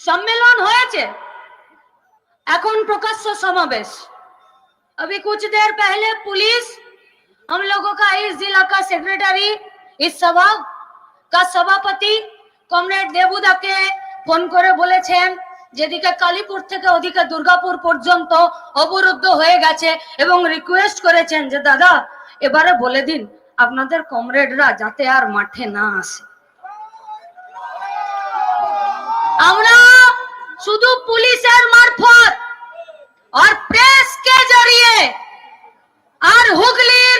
সম্মেলন হয়েছে এখন প্রকাশ্য समावेश अभी कुछ देर पहले पुलिस हम लोगों का इस जिला का सेक्रेटरी इस सभा का सभापति কমরেড দেবুদাকে ফোন করে বলেছেন যেদিকে কালীপুর থেকে ওদিকে দুর্গাপুর পর্যন্ত অবরুদ্ধ হয়ে গেছে এবং রিকোয়েস্ট করেছেন যে দাদা এবারে বলে দিন আপনাদের কমরেডরা যাতে আর মাঠে না আসে আমরা শুধু পুলিশের মারফত আর প্রেসকে জড়িয়ে আর হুগলির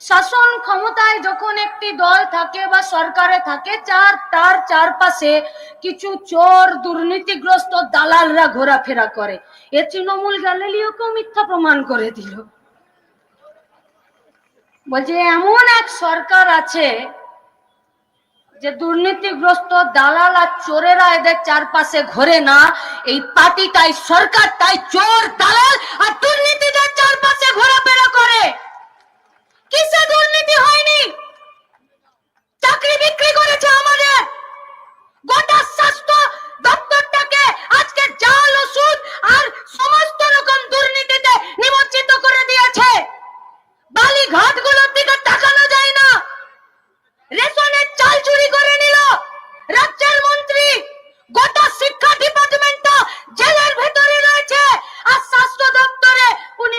শাসন ক্ষমতায় যখন একটি দল থাকে বা সরকারে থাকে, চার, তার চারপাশে কিছু চোর, দুর্নীতিগ্রস্ত দালালরা ঘোরাফেরা করে। এ তৃণমূল গ্যালিলিওকেও মিথ্যা প্রমাণ করে দিল। বলছে, এমন এক সরকার আছে যে দুর্নীতিগ্রস্ত দালাল আর চোরেরা এদের চারপাশে ঘোরে না। এই পার্টিটাই সরকারটাই চোর, দালাল আর দুর্নীতিদের চারপাশে ঘোরাফেরা কিসে দুর্নীতি হয়নি? চাকরি বিক্রি করেছে আমাদের। গোটা স্বাস্থ্য দপ্তরটাকে আজকে জাল ওষুধ আর সমস্ত রকম দুর্নীতিতে নিমজ্জিত করে দিয়েছে বালি ঘাটগুলোর দিকে তাকানো যায় না রেশনের চাল চুরি করে নিল রাজ্যের মন্ত্রী গোটা শিক্ষা ডিপার্টমেন্টটা জেলের ভেতরে রয়েছে আর স্বাস্থ্য দপ্তরে উনি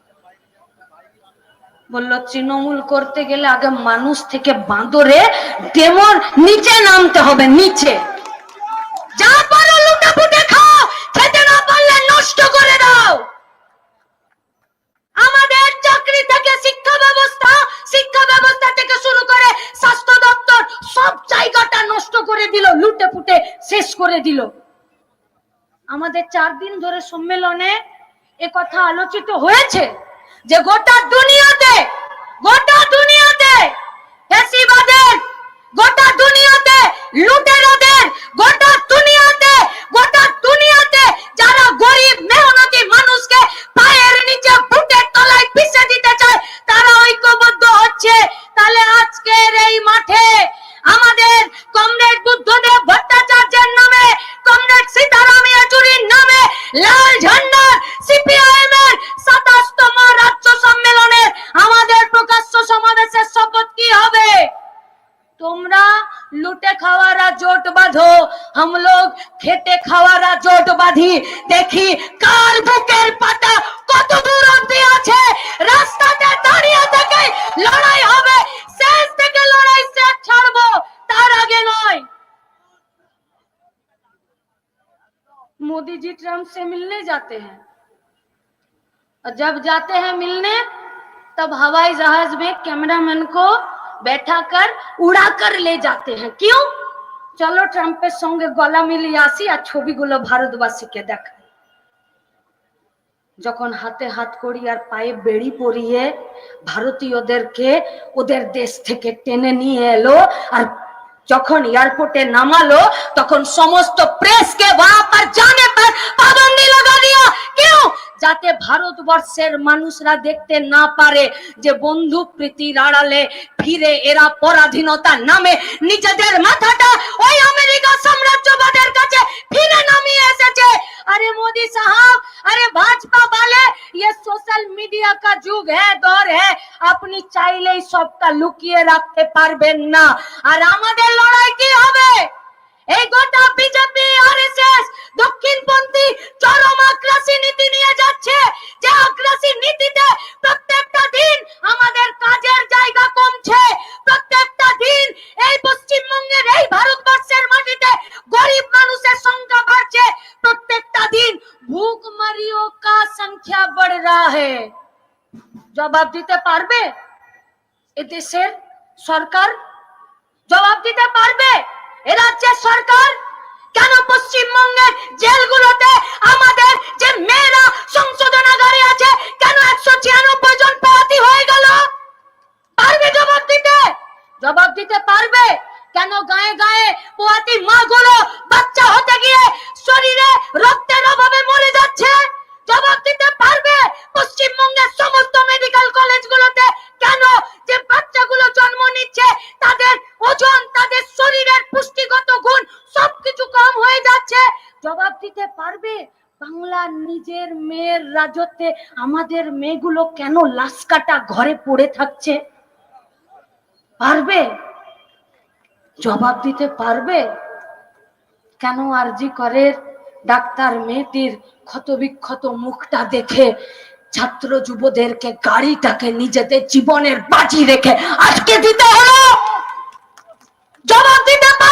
বলল, তৃণমূল করতে গেলে আগে মানুষ থেকে বাঁদরে ডেমর নিচে নামতে হবে, নিচে। যা পারো লুটাপুটে খাও, খেতে না পারলে নষ্ট করে দাও। আমাদের চাকরি থেকে শিক্ষা ব্যবস্থা শিক্ষা ব্যবস্থা থেকে শুরু করে স্বাস্থ্য দপ্তর, সব জায়গাটা নষ্ট করে দিল লুটে পুটে শেষ করে দিল। আমাদের চার দিন ধরে সম্মেলনে কথা আলোচিত হয়েছে। যে গোটা দুনিয়াতে গোটা দুনিয়াতে ফ্যাসিবাদের গোটা দুনিয়াতে লুটেরাদের, গোটা দুনিয়াতে গোটা দুনিয়াতে যারা গরিব, মেহনতি মানুষকে পায়ের নিচে বুটের তলায় পিষে দিতে চায়, তারা ঐক্যবদ্ধ হচ্ছে। তাহলে আজকের এই মাঠে জোট বাঁধি দেখি কার বুকের পাটা কত দূর অব্দি আছে রাস্তাতে দাঁড়িয়ে থেকে লড়াই হবে শেষ থেকে লড়াই শেষ ছাড়বো তার আগে নয় मोदी जी ट्रम्प से मिलने जाते हैं और जब जाते हैं मिलने तब हवाई जहाज में कैमरामैन को बैठा कर उड़ा कर ले जाते हैं क्यों চলো ট্রাম্পের সঙ্গে গলা মিলিয়ে আসি আর ছবিগুলো ভারতবাসীকে দেখা যখন হাতে হাত করি আর পায়ে বেড়ি পরিয়ে ভারতীয়দেরকে ওদের দেশ থেকে টেনে নিয়ে এলো আর যখন এয়ারপোর্টে নামালো, তখন সমস্ত প্রেসকে বাপ আর জানে পাবন্দি লগা দিয়া কেউ যাতে ভারতবর্ষের মানুষরা দেখতে না পারে যে বন্ধু প্রীতির আড়ালে ফিরে এরা পরাধীনতার নামে নিজেদের মাথাটা ওই আমেরিকা সাম্রাজ্যবাদের কাছে ফিরে নামিয়ে এসেছে अरे मोदी साहब अरे भाजपा वाले ये सोशल मीडिया का যুগ है দौর है আপনি চাইলেই সবটা লুকিয়ে রাখতে পারবেন না আর আমাদের লড়াই কি হবে এই গোটা বিজেপি আরএসএস দক্ষিণপন্থী চরম আগ্রাসী নীতি নিয়ে যাচ্ছে। যে আগ্রাসী নীতিতে প্রত্যেকটা দিন আমাদের কাজের জায়গা কমছে। প্রত্যেকটা দিন এই পশ্চিমবঙ্গের, এই ভারতবর্ষের মাটিতে গরিব মানুষের সংখ্যা বাড়ছে। প্রত্যেকটা দিন ভুখমারিও কা সংখ্যা বড় রহা হে জবাব দিতে পারবে? এদেশের সরকার জবাব দিতে পারবে? রাজ্যের সরকার কেন পশ্চিমবঙ্গের জেলগুলোতে আমাদের যে মেয়েরা সংশোধনাগারে আছে, কেন একশো ছিয়ানব্বই জন পোয়াতি হয়ে গেল? পারবে জবাব দিতে? জবাব দিতে পারবে? কেন গায়ে গায়ে পোয়াতি মাগুলো বাচ্চা হতে গিয়ে শরীরে রক্তের অভাবে মরে যাচ্ছে? জবাব দিতে পারবে? পশ্চিমবঙ্গের সমস্ত মেডিকেল কলেজগুলোতে কেন যে বাচ্চাগুলো জন্ম নিচ্ছে, তাদের ওজন, তাদের শরীরের পুষ্টিগত গুণ সবকিছু কম হয়ে যাচ্ছে জবাব দিতে পারবে বাংলার নিজের মেয়ের রাজত্বে আমাদের মেয়েগুলো কেন লাশকাটা ঘরে পড়ে থাকছে? পারবে? জবাব দিতে পারবে? কেন আরজি করে ডাক্তার মেয়েটির ক্ষত বিক্ষত মুখটা দেখে ছাত্র যুবদেরকে গাড়িটাকে নিজেদের জীবনের বাজি রেখে আজকে দিতে হলো? জবাব দিতে পারবে?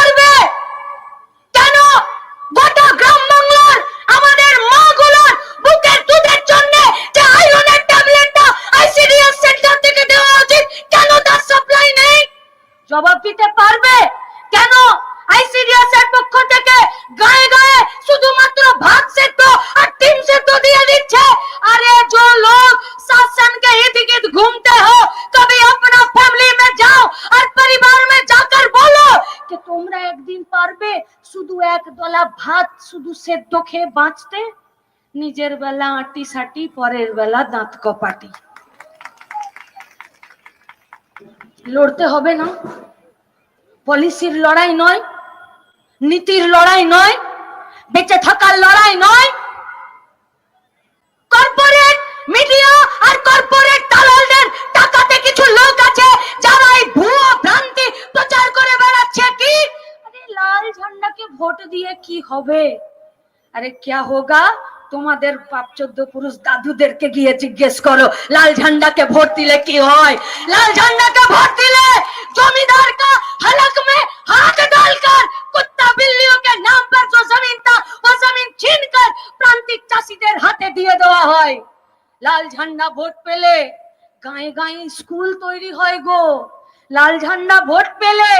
সেদ্ধ খেয়ে বাঁচতে নিজের বেলা আটি সাটি, পরের বেলা দাঁত কপাটি। লড়তে হবে না। পলিসির লড়াই নয়, নীতির লড়াই নয়, বেঁচে থাকার লড়াই নয়। কর্পোরেট মিডিয়া আর কর্পোরেট দালালদের টাকাতে কিছু লোক আছে, যারা এই ভুয়ো ভ্রান্তি প্রচার করে বেড়াচ্ছে। কি? লাল ঝান্ডাকে ভোট দিয়ে কি হবে? আরে ক্যা হোগা? তোমাদের পাপ চোদ্দ পুরুষ দাদুদেরকে গিয়ে জিজ্ঞেস করো, লাল ঝান্ডাকে ভোট দিলে কি হয়? লাল ঝান্ডাকে ভোট দিলে জমিদার কা হলক মে হাত ডালকর, কুত্তা বিল্লিও কে নাম পর যে জমিন তা, ও জমিন ছিন কর, প্রান্তিক চাষীদের হাতে দিয়ে দেওয়া হয়। লাল ঝান্ডা ভোট পেলে গায়ে গায়ে স্কুল তৈরি হয় গো। লাল ঝান্ডা ভোট পেলে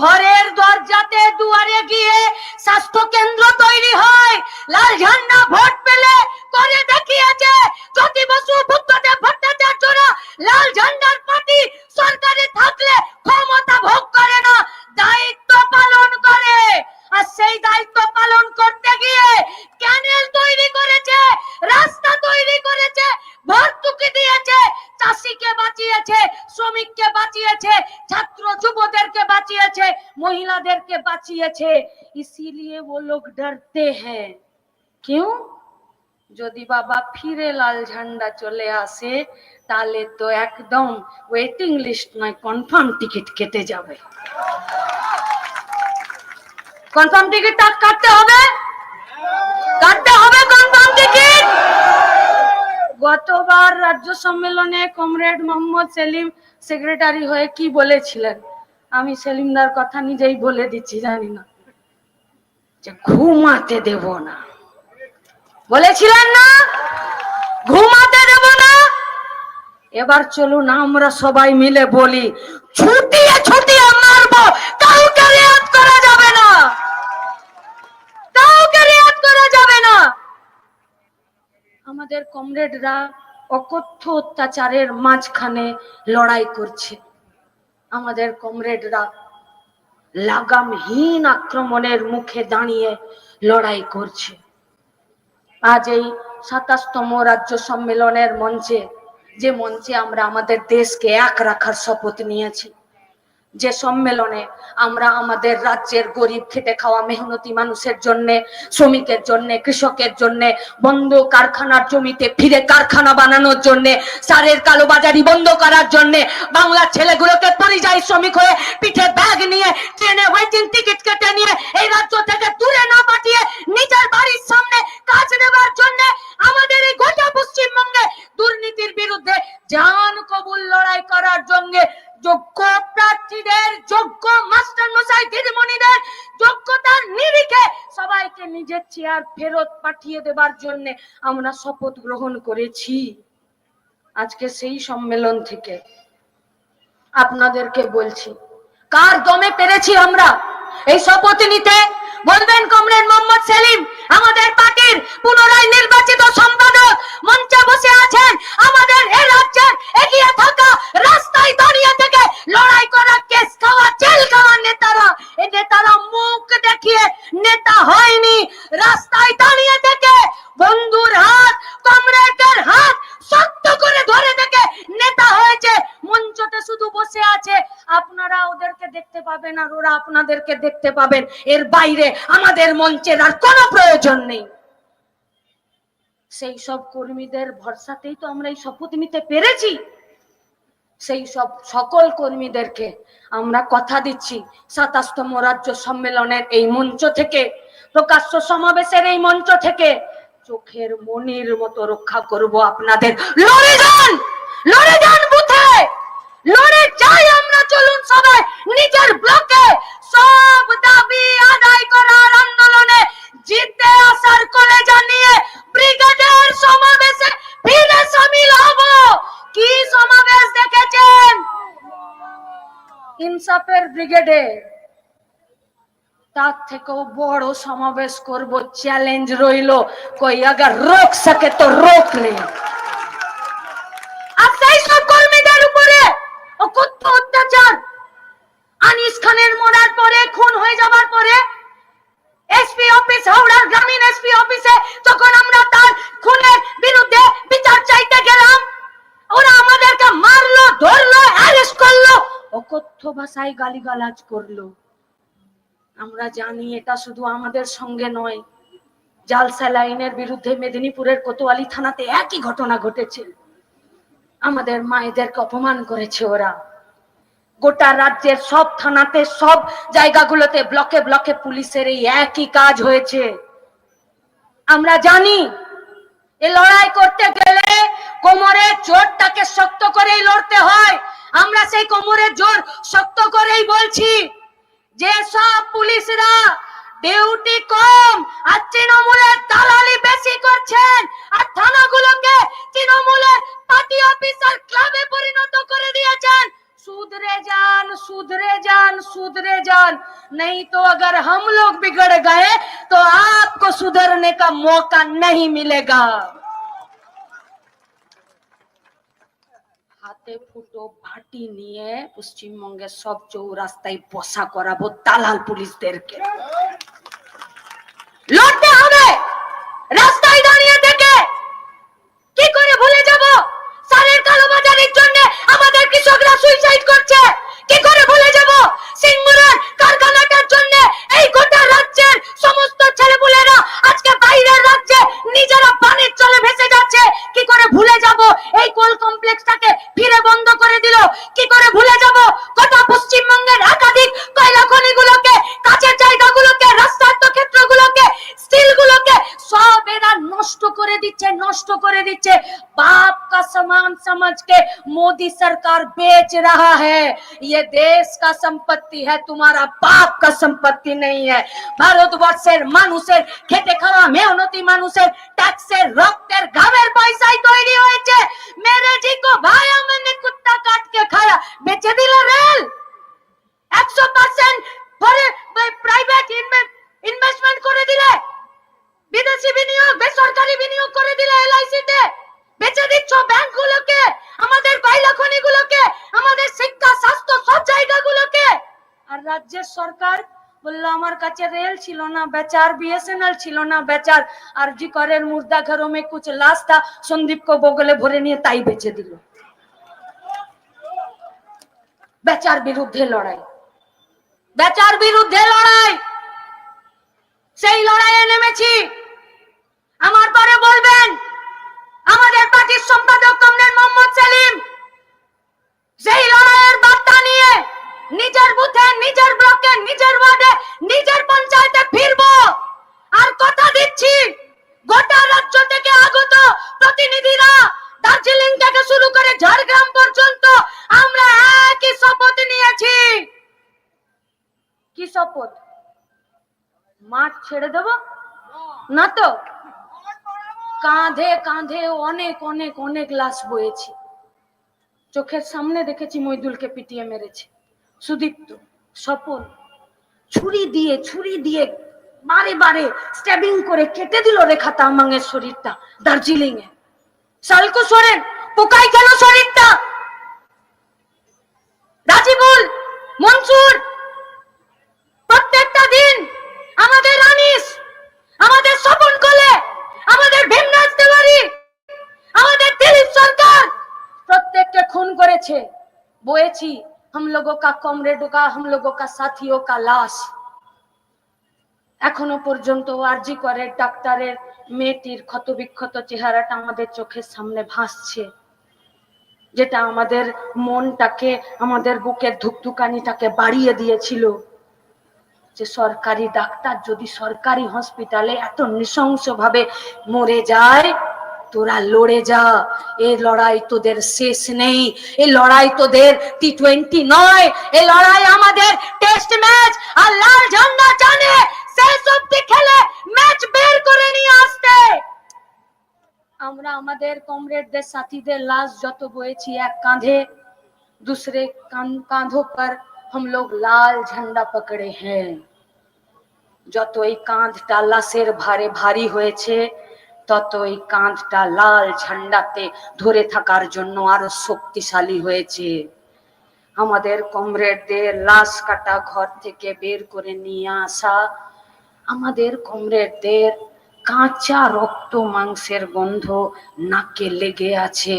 ঘরের দরজাতে দুয়ারে গিয়ে স্বাস্থ্য কেন্দ্র তৈরি হয়। লাল ঝান্ডা ভোট পেলে করে দেখিয়েছে জ্যোতি বসু বুদ্ধদেব ভট্টাচার্যরা লাল ঝান্ডার পার্টি সরকারে থাকলে ক্ষমতা ভোগ করে না, দায়িত্ব পালন করে। আর সেই দায়িত্ব পালন করতে গিয়ে ক্যানেল তৈরি করেছে, রাস্তা তৈরি করেছে, ভর্তুকি দিয়েছে, চাষিকে বাঁচিয়েছে, শ্রমিককে বাঁচিয়েছে, ছাত্র যুবদেরকে বাঁচিয়েছে, মহিলাদেরকে বাঁচিয়েছে। ইসিলিয়ে ও লোক ডরতে হ্যাঁ কেউ? যদি বাবা ফিরে লাল ঝান্ডা চলে আসে, তাহলে তো একদম ওয়েটিং লিস্ট নয় কনফার্ম টিকিট কেটে যাবে। কনফার্ম টিকিট কাটতে হবে? কাটতে হবে কনফার্ম টিকিট গতবার রাজ্য সম্মেলনে কমরেড মোহাম্মদ সেলিম সেক্রেটারি হয়ে কি বলেছিলেন? আমি সেলিমদার কথা নিজেই বলে দিচ্ছি, জানি না। যে ঘুমাতে দেব না। বলেছিলেন না? ঘুমাতে দেব না? এবার চলুন আমরা সবাই মিলে বলি ছুটিয়ে ছুটিয়ে মারবো কাউকে রেয়াত করা যাবে না কাউকে রেয়াত করা যাবে না আমাদের কমরেডরা অকথ্য অত্যাচারের মাঝখানে লড়াই করছে। আমাদের কমরেডরা লাগামহীন আক্রমণের মুখে দাঁড়িয়ে লড়াই করছে। আজ এই সাতাশতম রাজ্য সম্মেলনের মঞ্চে, যে মঞ্চে আমরা আমাদের দেশকে এক রাখার শপথ নিয়েছি যে সম্মেলনে আমরা আমাদের রাজ্যের গরিব খেটে খাওয়া মেহনতি মানুষের জন্য, শ্রমিকের জন্য, কৃষকের জন্য, বন্ধ কারখানার জমিতে ফিরে কারখানা বানানোর জন্য, সারের কালোবাজারি বন্ধ করার জন্য বাংলার ছেলেগুলোকে পরিযায়ী শ্রমিক হয়ে পিঠে ব্যাগ নিয়ে, ট্রেনে ওয়েটিং টিকিট কেটে নিয়ে, এই রাজ্য থেকে দূরে না পাঠিয়ে নিজের বাড়ির সামনে কাজ নেবার জন্য আমাদের এই গোটা পশ্চিমবঙ্গে দুর্নীতির বিরুদ্ধে জান কবুল লড়াই করার জন্য যোগ্য প্রার্থীদের, যোগ্য মাস্টার মশাই দিদিমণিদের, যোগ্যতার নিরিখে সবাইকে নিজের চেয়ার ফেরত পাঠিয়ে দেবার জন্য আমরা শপথ গ্রহণ করেছি। আজকে সেই সম্মেলন থেকে আপনাদেরকে বলছি, কার দমে পেরেছি আমরা? এই শপথ নিতে বলবেন কমরেড মোহাম্মদ সেলিম আমাদের পার্টির পুনরায় নির্বাচিত সম্পাদক মঞ্চে বসে আছেন আমাদের এ রাজ্যের এগিয়ে থাকা রাস্তায় দাঁড়িয়ে থেকে লড়াই করা, কেস খাওয়া, জেল খাওয়া নেতারা। এ নেতারা মুখ দেখিয়ে নেতা হয়নি। রাস্তায় দাঁড়িয়ে থেকে বন্ধুর হাত, কমরেডের হাত শক্ত করে ধরে থেকে নেতা হয়েছে। মঞ্চতে শুধু বসে আছে। আপনারা ওদেরকে দেখতে পাবেন আর ওরা আপনাদেরকে দেখতে পাবেন। এর বাইরে আমাদের মঞ্চের আর কোনো প্রয়োজন নেই। সেই সব কর্মীদের ভরসাতেই তো আমরা এই শপথ নিতে পেরেছি। সেই সব সকল কর্মীদেরকে আমরা কথা দিচ্ছি সাতাশতম রাজ্য সম্মেলনের এই মঞ্চ থেকে, প্রকাশ্য সমাবেশের এই মঞ্চ থেকে। চোখের মনের মতো রক্ষা করব আপনাদের। লড়ে যান! লড়ে যান বুথে! লড়ে যাই আমরা, চলুন সবাই। নিজের ব্লকে সব দাবি আদায় করার আন্দোলনে জিতে আসার করে জানিয়ে ব্রিগেডের সমাবেশে ফিরে সামিল হব। কি সমাবেশ দেখেছেন? ইনসাফের ব্রিগেডে তার থেকেও বড় সমাবেশ করব চ্যালেঞ্জ রইল। কই আগার রোক সকে তো রোক নেই। আর সেই সব কর্মীদের উপরে অত্যাচার। আনিস খানের মরার পরে, খুন হয়ে যাবার পরে, এসপি অফিস, হাওড়ার গ্রামীণ এসপি অফিসে যখন আমরা তার খুনের বিরুদ্ধে বিচার চাইতে গেলাম, ওরা আমাদেরকে মারলো, ধরলো অ্যারেস্ট করল, অকথ্য ভাষায় গালিগালাজ করল। আমরা জানি এটা শুধু আমাদের সঙ্গে নয়। জাল স্যালাইনের বিরুদ্ধে মেদিনীপুরের কোতোয়ালি থানাতে একই ঘটনা ঘটেছে। আমাদের মায়েদেরকে অপমান করেছে ওরা। গোটা রাজ্যের সব থানাতে, সব জায়গাগুলোতে ব্লকে ব্লকে পুলিশের এই একই কাজ হয়েছে। আমরা জানি, এ লড়াই করতে গেলে কোমরের জোরটাকে শক্ত করেই লড়তে হয়। আমরা সেই কোমরের জোর শক্ত করেই বলছি যে সব পুলিশরা ডিউটি কম আর তৃণমূলের দালালি বেশি করছেন আর থানাগুলোকে তৃণমূলের পার্টি অফিসার ক্লাবে পরিণত করে দিয়েছেন सुधरे जान सुधरे जान सुधरे जान नहीं तो अगर हम लोग बिगड़ गए तो आपको सुधरने का मौका नहीं मिलेगा হাতে ফুটো ভাটি নিয়ে পশ্চিমবঙ্গের সব চৌরাস্তায় বসা করাবো দালাল পুলিশদেরকে। লড়তে হবে! রাস্তায় দাঁড়িয়ে থেকে কি করে ভুলে যাব? সারের কালোবাজারির জন্য আমাদের কৃষকরা সুইসাইড করছে। কি করে ভুলে যাব? কারখানাটার জন্য এই গোটা রাজ্যের সমস্ত ছেলেপুলেরা আজকে বাইরের রাজ্যে নিজেরা পানির চলে ভেসে যাচ্ছে। কি করে ভুলে যাব? এই কোল কমপ্লেক্সটাকে मोदी सरकार बेच रहा है ये দেশ का संपत्ति है तुम्हारा बाप का संपत्ति नहीं है ভারতবর্ষের মানুষের খেতে খাওয়া মেহনতি মানুষের ট্যাক্সের রক্তের ঘামের পয়সায় তৈরি হয়েছে মেরে জি কো ভাই আমনে কুত্তা কাট কে খায়া বেচে দিল রেল 100% রাজ্যের সরকার বলল, আমার কাছে রেল ছিল না, বেচার বিএসএনএল ছিল না, বেচার। আর জি করের মুর্দা ঘরো মে কুছ লাশ থা, সন্দীপ কো বগলে ভরে নিয়ে তাই বেচে দিল। বেচার বিরুদ্ধে লড়াই। বেচার বিরুদ্ধে লড়াই! সেই লড়াইয়ে নেমেছি। আমার পরে বলবেন, আমাদের পার্টির সম্পাদক কমরেড মোহাম্মদ সেলিম সেই লড়াই নিজের বুথে, নিজের ব্লকে, নিজের ওয়ার্ডে, নিজের পঞ্চায়েতে ফিরবো। আর কথা দিচ্ছি, গোটা রাজ্য থেকে আগত প্রতিনিধিরা দার্জিলিং থেকে শুরু করে ঝাড়গ্রাম পর্যন্ত আমরা একই শপথ নিয়েছি। কি শপথ? মাঠ ছেড়ে দেব? না তো? কাঁধে কাঁধে অনেক অনেক অনেক লাশ বয়েছি। চোখের সামনে দেখেছি মইদুলকে পিটিয়ে মেরেছে। সুদীপ্ত, স্বপন। ছুরি দিয়ে ছুরি দিয়ে বারে বারে স্ট্যাবিং করে কেটে দিল রেখা তামাংয়ের শরীরটা দার্জিলিং এ সালকু সোরেন পোকাই কেন শরীরটা? রাজিবুল, মনসুর, প্রত্যেকটা দিন আমাদের আনিস আমাদের স্বপন কোলে, আমাদের ভীমনাথ তেওয়ারি, আমাদের দিলীপ সরকার, প্রত্যেককে খুন করেছে, বয়েছি। हम लोगों का कॉमरेडों का हम लोगों का साथियों का लाश এখনো পর্যন্ত আরজি করে ডাক্তারের মেয়েটির ক্ষতবিক্ষত চেহারাটা আমাদের চোখের সামনে ভাসছে যেটা আমাদের মনটাকে আমাদের বুকের ধুকধুকানিটাকে বাড়িয়ে দিয়েছিল যে সরকারি ডাক্তার যদি সরকারি হসপিটালে এত নৃশংস ভাবে মরে যায় তোরা লড়ে যা এই লড়াই তোদের শেষ নেই এই লড়াই তোদের টি টোয়েন্টি নয় এই লড়াই আমাদের টেস্ট ম্যাচ আর লাল ঝান্ডা জানে শেষ অব্দি খেলে ম্যাচ বের করে নিয়ে আসতে আমরা আমাদের কমরেডদের সাথীদের লাশ যত বয়েছি এক কাঁধে दूसरे कां- कांधों पर हम लोग लाल झंडा पकड़े हैं যত এই কাঁধটা লাশের ভারে ভারী হয়েছে তত এই কাঁধটা লাল ঝান্ডাতে ধরে থাকার জন্য আরও শক্তিশালী হয়েছে। আমাদের কমরেডদের লাশ কাটা ঘর থেকে বের করে নিয়ে আসা, আমাদের কমরেডদের কাঁচা রক্ত মাংসের গন্ধ নাকে লেগে আছে।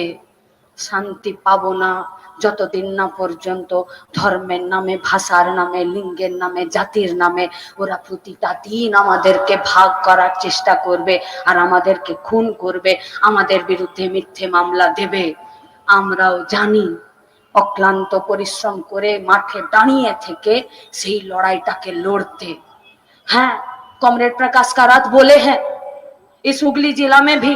শান্তি পাবো না। যতদিন না পর্যন্ত ধর্মের নামে ভাষার নামে লিঙ্গের নামে জাতির নামে ওরা প্রতিটা দিন আমাদেরকে ভাগ করার চেষ্টা করবে আর আমাদেরকে খুন করবে আমাদের বিরুদ্ধে মিথ্যে মামলা দেবে আমরাও জানি অক্লান্ত পরিশ্রম করে মাঠে দাঁড়িয়ে থেকে সেই লড়াইটাকে লড়তে हाँ कॉमरेड प्रकाश कारात बोले हैं इस हुगली जिला में भी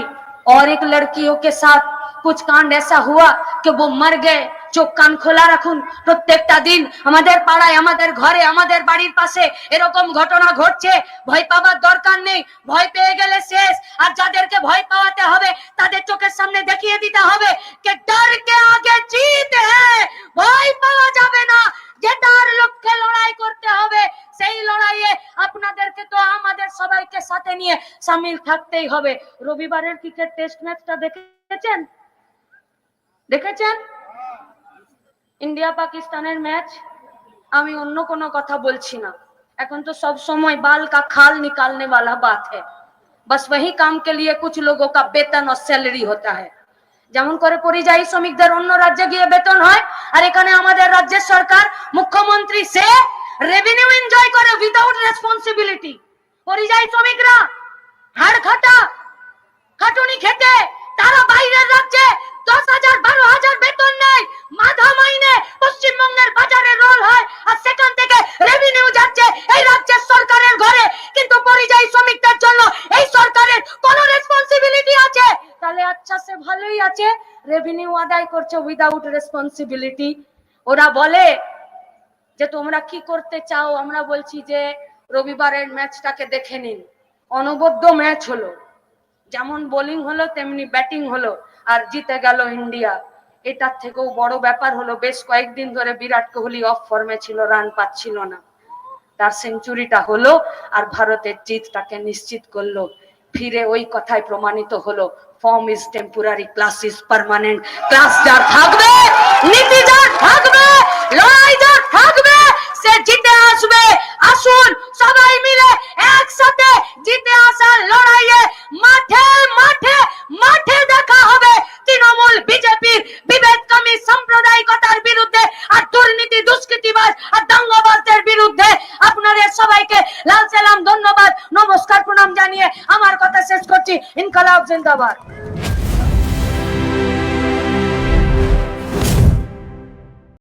और एक लड़कियों के साथ कुछ कांड ऐसा हुआ कि वो मर गए চোখ কান খোলা রাখুন। প্রত্যেকটা দিন আমাদের পাড়ায়, আমাদের ঘরে, আমাদের বাড়ির পাশে এরকম ঘটনা ঘটছে। ভয় পাওয়ার দরকার নেই, ভয় পেয়ে গেলে শেষ। আর যাদেরকে ভয় পাওয়াতে হবে, তাদের চোখের সামনে দেখিয়ে দিতে হবে কে ডর কে আগে জিত। হ্যাঁ ভয় পাওয়া যাবে না যে জেতার লক্ষ্যে লড়াই করতে হবে। সেই লড়াইয়ে আপনাদেরকে তো আমাদের সবাইকে সাথে নিয়ে সামিল থাকতেই হবে। রবিবারের ক্রিকেট টেস্ট ম্যাচটা দেখেছেন? দেখেছেন? ইন্ডিয়া পাকিস্তানের ম্যাচ আমি অন্য কোনো কথা বলছি না এখন তো सब समय बाल का खाल निकालने वाला बात है बस वही काम के लिए कुछ लोगों का वेतन और सैलरी होता है যেমন করে পরিযায়ী শ্রমিকদের অন্য রাজ্যে গিয়ে বেতন হয় আর এখানে আমাদের রাজ্যের সরকার মুখ্যমন্ত্রী সে রেভিনিউ এনজয় করে উইদাউট রেসপন্সিবিলিটি পরিযায়ী শ্রমিকরা হাড় খাটা খাটুনি খেতে তারা বাইরের রাজ্যে দশ হাজার, বারো হাজার বেতন নেয়। মাথা মাইনে পশ্চিমবঙ্গের বাজারে রোল হয় আর সেখান থেকে রেভিনিউ যাচ্ছে এই রাজ্যের সরকারের ঘরে। কিন্তু পরিযায়ী শ্রমিকদের জন্য এই সরকারের কোন রেসপন্সিবিলিটি আছে? তাহলে আচ্ছা সে ভালোই আছে। রেভিনিউ আদায় করছে উইদাউট রেসপন্সিবিলিটি ওরা বলে যে, তোমরা কি করতে চাও? আমরা বলছি যে, রবিবারের ম্যাচটাকে দেখে নিন। অনবদ্য ম্যাচ হলো। যেমন বোলিং হলো, তেমনি ব্যাটিং হলো, আর জিতে গেল ইন্ডিয়া। এটার থেকেও বড় ব্যাপার হলো, বেশ কয়েকদিন ধরে বিরাট কোহলি অফ ফর্মে ছিল রান পাচ্ছিল না। তার সেঞ্চুরিটা হলো, আর ভারতের জিতটাকে নিশ্চিত করল। ফিরে ওই কথায় প্রমাণিত হলো form is temporary class is permanent class যার থাকবে, নীতি যার থাকবে, লড়াই যার থাকবে সে জিতে আসবে। আসুন সবাই মিলে একসাথে জিতে আসার লড়াইয়ে মাঠে মাঠে মাঠে দেখা হবে। তৃণমূল, বিজেপির বিভেদকামী সাম্প্রদায়িকতার বিরুদ্ধে আর দুর্নীতি, দুষ্কৃতিবাজ আর দাঙ্গাবাজদের বিরুদ্ধে আপনাদের সবাইকে লাল সালাম, ধন্যবাদ, নমস্কার, প্রণাম জানিয়ে আমার কথা শেষ করছি। ইনকালাব, জিন্দাবাদ।